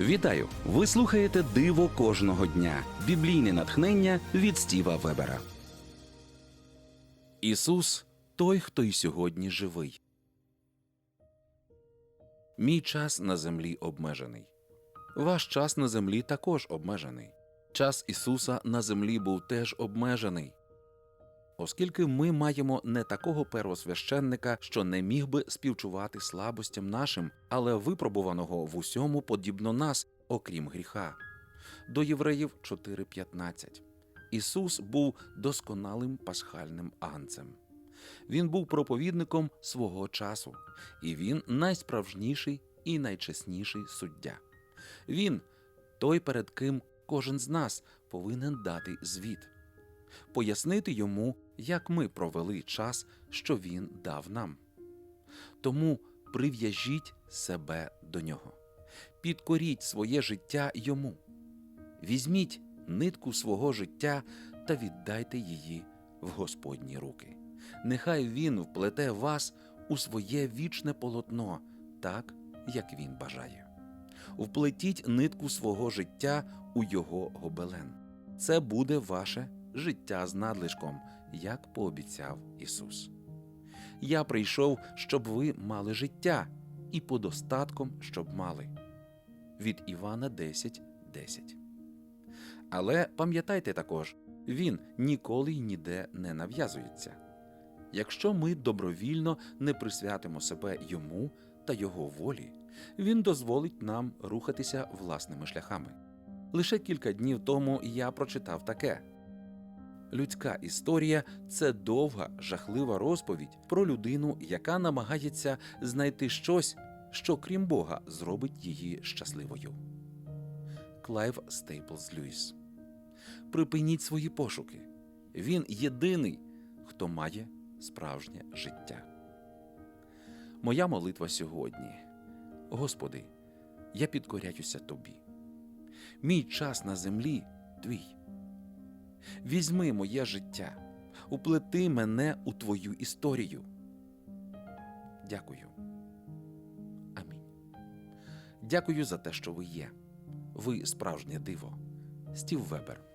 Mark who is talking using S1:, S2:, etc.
S1: Вітаю! Ви слухаєте Диво кожного дня. Біблійне натхнення від Стіва Вебера. Ісус той, хто й сьогодні живий. Мій час на землі обмежений. Ваш час на землі також обмежений. Час Ісуса на землі був теж обмежений. Оскільки ми маємо не такого первосвященника, що не міг би співчувати слабостям нашим, але випробуваного в усьому подібно нас, окрім гріха. До Євреїв 4.15 Ісус був досконалим пасхальним агнцем. Він був проповідником свого часу, і він найсправжніший і найчесніший суддя. Він той, перед ким кожен з нас повинен дати звіт пояснити йому, як ми провели час, що він дав нам. Тому прив'яжіть себе до нього, підкоріть своє життя йому, візьміть нитку свого життя та віддайте її в Господні руки. Нехай він вплете вас у своє вічне полотно, так, як він бажає. Вплетіть нитку свого життя у його гобелен. Це буде ваше життя з надлишком, як пообіцяв Ісус. Я прийшов, щоб ви мали життя, і подостатком, щоб мали. Від Івана 10, 10. Але пам'ятайте також, він ніколи й ніде не нав'язується. Якщо ми добровільно не присвятимо себе йому та його волі, він дозволить нам рухатися власними шляхами. Лише кілька днів тому я прочитав таке. Людська історія це довга, жахлива розповідь про людину, яка намагається знайти щось, що крім Бога зробить її щасливою. Клайв Стейплз Льюіс. Припиніть свої пошуки. Він єдиний, хто має справжнє життя. Моя молитва сьогодні. Господи, я підкоряюся Тобі. Мій час на землі твій. Візьми моє життя, уплети мене у твою історію. Дякую. Амінь. Дякую за те, що ви є. Ви справжнє диво. Стів Вебер.